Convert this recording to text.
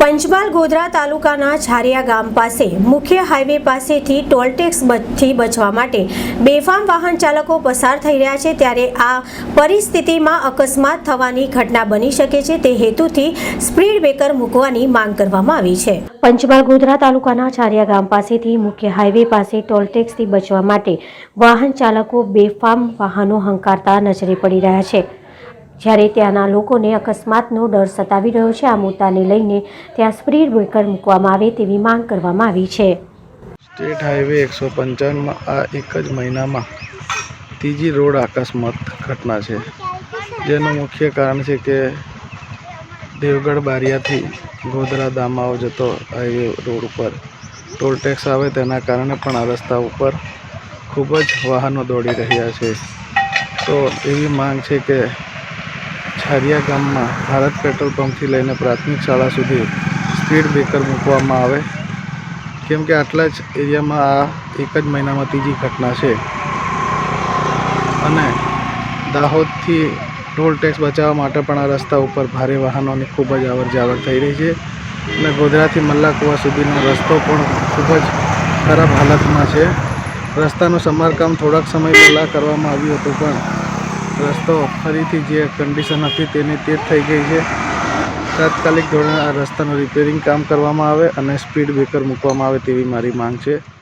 પંચમહાલ ગોધરા તાલુકાના છારિયા ગામ પાસે મુખ્ય હાઈવે પાસેથી ટોલટેક્સથી બચવા માટે બેફામ વાહન ચાલકો પસાર થઈ રહ્યા છે ત્યારે આ પરિસ્થિતિમાં અકસ્માત થવાની ઘટના બની શકે છે તે હેતુથી સ્પીડ બ્રેકર મૂકવાની માંગ કરવામાં આવી છે. પંચમહાલ ગોધરા તાલુકાના છારિયા ગામ પાસેથી મુખ્ય હાઈવે પાસે ટોલટેક્સથી બચવા માટે વાહન ચાલકો બેફામ વાહનો હંકારતા નજરે પડી રહ્યા છે. જ્યારે ત્યાંના લોકોને અકસ્માતનો ડર સતાવી રહ્યો છે, આ મુદ્દાને લઈને ત્યાં સ્પીડ બ્રેકર મૂકવામાં આવે તેવી માંગ કરવામાં આવી છે. સ્ટેટ હાઈવે એકસો પંચાવનમાં આ એક જ મહિનામાં ત્રીજી રોડ અકસ્માત ઘટના છે. જેનું મુખ્ય કારણ છે કે દેવગઢ બારિયાથી ગોધરા દામાઓ જતો હાઈવે રોડ ઉપર ટોલ ટેક્સ આવે તેના કારણે પણ આ રસ્તા ઉપર ખૂબ જ વાહનો દોડી રહ્યા છે. તો એવી માંગ છે કે છારિયા ગામમાં ભારત પેટ્રોલ પંપથી લઈને પ્રાથમિક શાળા સુધી સ્પીડ બ્રેકર મૂકવામાં આવે. કેમ કે આટલા જ એરિયામાં આ એક જ મહિનામાં ત્રીજી ઘટના છે. અને દાહોદથી ટોલ ટેક્સ બચાવવા માટે પણ આ રસ્તા ઉપર ભારે વાહનોની ખૂબ જ અવર જાવર થઈ રહી છે. અને ગોધરાથી મલ્લાકુવા સુધીનો રસ્તો પણ ખૂબ જ ખરાબ હાલતમાં છે. રસ્તાનું સમારકામ થોડાક સમય પહેલાં કરવામાં આવ્યું હતું, પણ રસ્તો ફરીથી જે કન્ડિશન હતી તેની તે થઈ ગઈ છે. તાત્કાલિક ધોરણે આ રસ્તાનું રિપેરિંગ કામ કરવામાં આવે અને સ્પીડ બ્રેકર મૂકવામાં આવે તેવી મારી માંગ છે.